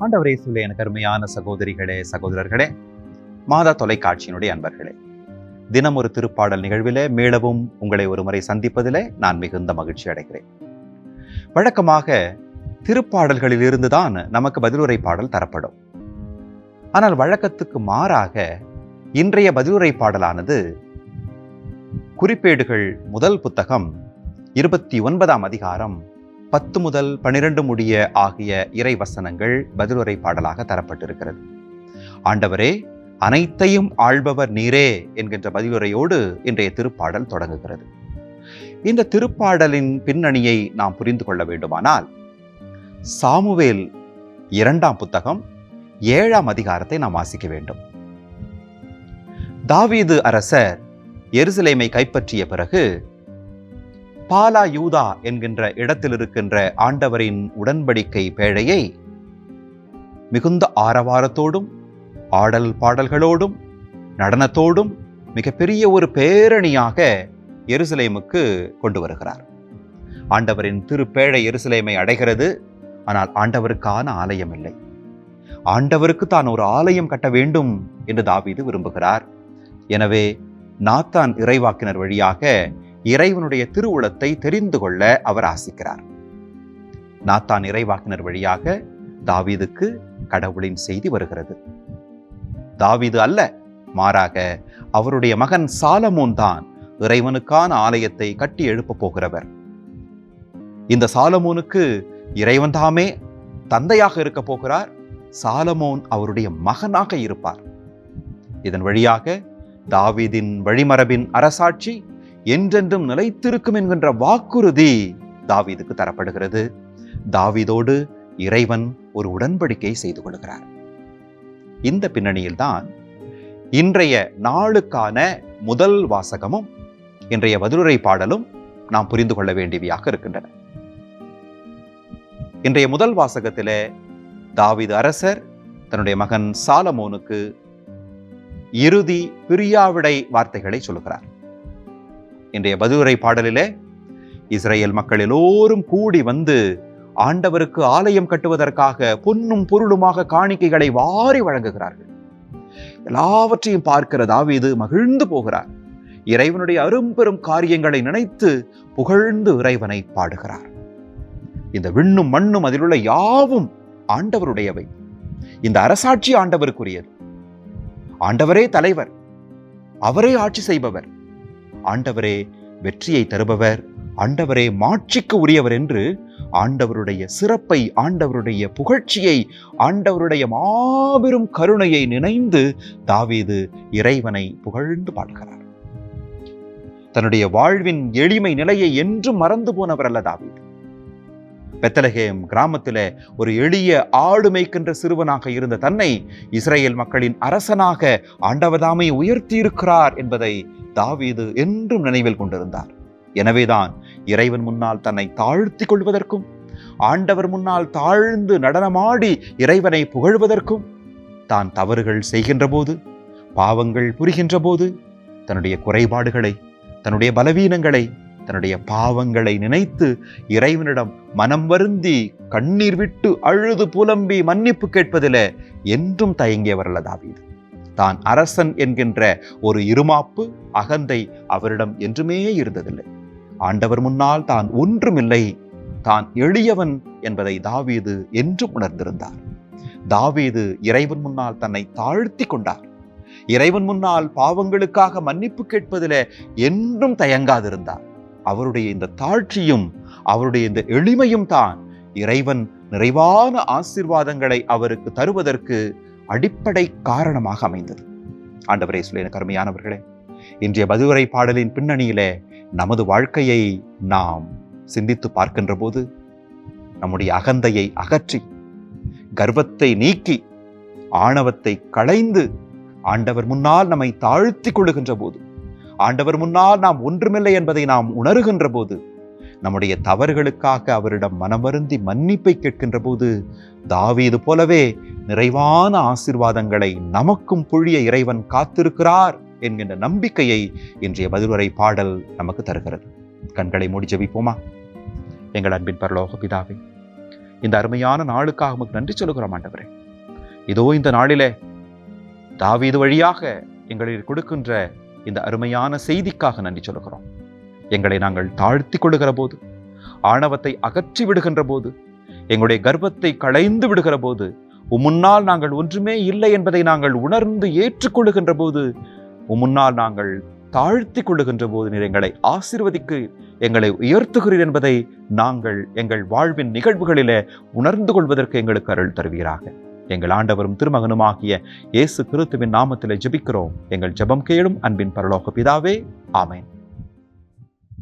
ஆண்டவரே சொல்ல எனக்கு அருமையான சகோதரிகளே சகோதரர்களே மாதா தொலைக்காட்சியினுடைய அன்பர்களே தினம் ஒரு திருப்பாடல் நிகழ்விலே மீளவும் உங்களை ஒரு முறை சந்திப்பதிலே நான் மிகுந்த மகிழ்ச்சி அடைகிறேன். வழக்கமாக திருப்பாடல்களில் இருந்துதான் நமக்கு பதிலுரை பாடல் தரப்படும். ஆனால் வழக்கத்துக்கு மாறாக இன்றைய பதிலுரை பாடலானது குறிப்பேடுகள் முதல் புத்தகம் இருபத்தி ஒன்பதாம் அதிகாரம் பத்து முதல் பனிரெண்டு முடிய ஆகிய இறை வசனங்கள் பதிலுரை பாடலாக தரப்பட்டிருக்கிறது. ஆண்டவரே அனைத்தையும் ஆள்பவர் நீரே என்கின்ற பதிலுரையோடு இன்றைய திருப்பாடல் தொடங்குகிறது. இந்த திருப்பாடலின் பின்னணியை நாம் புரிந்து கொள்ள வேண்டுமானால் சாமுவேல் இரண்டாம் புத்தகம் ஏழாம் அதிகாரத்தை நாம் வாசிக்க வேண்டும். தாவீது அரசர் எருசலேமை கைப்பற்றிய பிறகு பாலா யூதா என்கின்ற இடத்தில் இருக்கின்ற ஆண்டவரின் உடன்படிக்கை பேழையை மிகுந்த ஆரவாரத்தோடும் ஆடல் பாடல்களோடும் நடனத்தோடும் மிகப்பெரிய ஒரு பேரணியாக எருசலேமுக்கு கொண்டு வருகிறார். ஆண்டவரின் திருப்பேழை எருசலேமை அடைகிறது. ஆனால் ஆண்டவருக்கான ஆலயம் இல்லை. ஆண்டவருக்கு தான் ஒரு ஆலயம் கட்ட வேண்டும் என்று தாவீது விரும்புகிறார். எனவே நாத்தான் இறைவாக்கினர் வழியாக இறைவனுடைய திருவுளத்தை தெரிந்து கொள்ள அவர் ஆசிக்கிறார். நாத்தான் இறைவாக்கினர் வழியாக தாவீதுக்கு கடவுளின் செய்தி வருகிறது. தாவீது அல்ல மாறாக அவருடைய மகன் சாலமோன் தான் இறைவனுக்கான ஆலயத்தை கட்டி எழுப்ப போகிறவர். இந்த சாலமோனுக்கு இறைவன் தாமே தந்தையாக இருக்க போகிறார். சாலமோன் அவருடைய மகனாக இருப்பார். இதன் வழியாக தாவீதின் வழிமரபின் அரசாட்சி என்றென்றும் நிலைத்திருக்கும் என்கின்ற வாக்குறுதி தாவீதுக்கு தரப்படுகிறது. தாவீதோடு இறைவன் ஒரு உடன்படிக்கை செய்து கொள்கிறார். இந்த பின்னணியில்தான் இன்றைய நாளுக்கான முதல் வாசகமும் இன்றைய பதிலுரை பாடலும் நாம் புரிந்து கொள்ள வேண்டியவையாக இருக்கின்றன. இன்றைய முதல் வாசகத்திலே தாவீது அரசர் தன்னுடைய மகன் சாலமோனுக்கு இறுதி பிரியாவிடை வார்த்தைகளை சொல்கிறார் இன்றைய பதிலுரை பாடலிலே இஸ்ரேல் மக்கள் எல்லோரும் கூடி வந்து ஆண்டவருக்கு ஆலயம் கட்டுவதற்காக பொன்னும் பொருளுமாக காணிக்கைகளை வாரி வழங்குகிறார்கள். எல்லாவற்றையும் பார்க்கிற தாவீது மகிழ்ந்து போகிறார். இறைவனுடைய அரும்பெரும் காரியங்களை நினைத்து புகழ்ந்து இறைவனை பாடுகிறார். இந்த விண்ணும் மண்ணும் அதிலுள்ள யாவும் ஆண்டவருடையவை. இந்த அரசாட்சி ஆண்டவருக்குரியது. ஆண்டவரே தலைவர். அவரே ஆட்சி செய்பவர். ஆண்டவரே வெற்றியை தருபவர். ஆண்டவரே மாட்சிக்கு உரியவர் என்று ஆண்டவருடைய சிறப்பை ஆண்டவருடைய புகழ்ச்சியை ஆண்டவருடைய மாபெரும் கருணையை நினைந்து தாவீது இறைவனை புகழ்ந்து பாடுகிறார். தன்னுடைய வாழ்வின் எளிமை நிலையை என்றும் மறந்து போனவர் அல்ல தாவீது. பெத்தலகேம் கிராமத்திலே ஒரு எளிய ஆடு மேய்க்கின்ற சிறுவனாக இருந்த தன்னை இஸ்ரேல் மக்களின் அரசனாக ஆண்டவதாமை உயர்த்தியிருக்கிறார் என்பதை தாவீது என்றும் நினைவில் கொண்டிருந்தார். எனவேதான் இறைவன் முன்னால் தன்னை தாழ்த்தி கொள்வதற்கும் ஆண்டவர் முன்னால் தாழ்ந்து நடனமாடி இறைவனை புகழ்வதற்கும் தான் தவறுகள் செய்கின்ற போது பாவங்கள் புரிகின்ற போது தன்னுடைய குறைபாடுகளை தன்னுடைய பலவீனங்களை தன்னுடைய பாவங்களை நினைத்து இறைவனிடம் மனம் வருந்தி கண்ணீர் விட்டு அழுது புலம்பி மன்னிப்பு கேட்பதில் என்றும் தயங்கியவரல்ல தாவீது. தான் அரசன் என்கின்ற ஒரு இருமாப்பு அகந்தை அவரிடம் என்றுமே இருந்ததில்லை. ஆண்டவர் முன்னால் தான் ஒன்றுமில்லை. தான் எளியவன் என்பதை தாவீது என்றும் உணர்ந்திருந்தார். தாவீது இறைவன் முன்னால் தன்னை தாழ்த்தி கொண்டார். இறைவன் முன்னால் பாவங்களுக்காக மன்னிப்பு கேட்பதில் என்றும் தயங்காதிருந்தார். அவருடைய இந்த தாழ்ச்சியும் அவருடைய இந்த எளிமையும் தான் இறைவன் நிறைவான ஆசிர்வாதங்களை அவருக்கு தருவதற்கு அடிப்படை காரணமாக அமைந்தது. ஆண்டவரே சொல்லின கருமையானவர்களே இன்றைய பதிவுரை பாடலின் பின்னணியிலே நமது வாழ்க்கையை நாம் சிந்தித்து பார்க்கின்ற போது நம்முடைய அகந்தையை அகற்றி கர்வத்தை நீக்கி ஆணவத்தை களைந்து ஆண்டவர் முன்னால் நம்மை தாழ்த்தி கொள்ளுகின்ற போது ஆண்டவர் முன்னால் நாம் ஒன்றுமில்லை என்பதை நாம் உணர்கின்ற போது நம்முடைய தவறுகளுக்காக அவரிடம் மனமருந்தி மன்னிப்பை கேட்கின்ற போது தாவீது போலவே நிறைவான ஆசிர்வாதங்களை நமக்கும் பொழிய இறைவன் காத்திருக்கிறார் என்கின்ற நம்பிக்கையை இன்றைய பதிலுரை பாடல் நமக்கு தருகிறது. கண்களை மூடி ஜபிப்போமா? எங்கள் அன்பின் பரலோக பிதாவே இந்த அருமையான நாளுக்காக உமக்கு நன்றி சொல்லுகிறோம் ஆண்டவரே. இதோ இந்த நாளிலே தாவீது வழியாக எங்களில் கொடுக்கின்ற இந்த அருமையான செய்திக்காக நன்றி சொல்லுகிறோம். எங்களை நாங்கள் தாழ்த்தி கொள்ளுகிற போது ஆணவத்தை அகற்றி விடுகின்ற போது எங்களுடைய கர்ப்பத்தை களைந்து விடுகிற போது உம்முன்னால் நாங்கள் ஒன்றுமே இல்லை என்பதை நாங்கள் உணர்ந்து ஏற்றுக்கொள்ளுகின்ற போது உம்முன்னால் நாங்கள் தாழ்த்தி கொள்ளுகின்ற போது நீர் எங்களை ஆசீர்வதிக்கு எங்களை உயர்த்துகிறீர் என்பதை நாங்கள் எங்கள் வாழ்வின் நிகழ்வுகளிலே உணர்ந்து கொள்வதற்கு எங்களுக்கு அருள் தருவீராக. எங்கள் ஆண்டவரும் திருமகனுமாகிய இயேசு கிறிஸ்துவின் நாமத்திலே ஜெபிக்கிறோம். எங்கள் ஜெபம் கேளும் அன்பின் பரலோக பிதாவே ஆமேன்.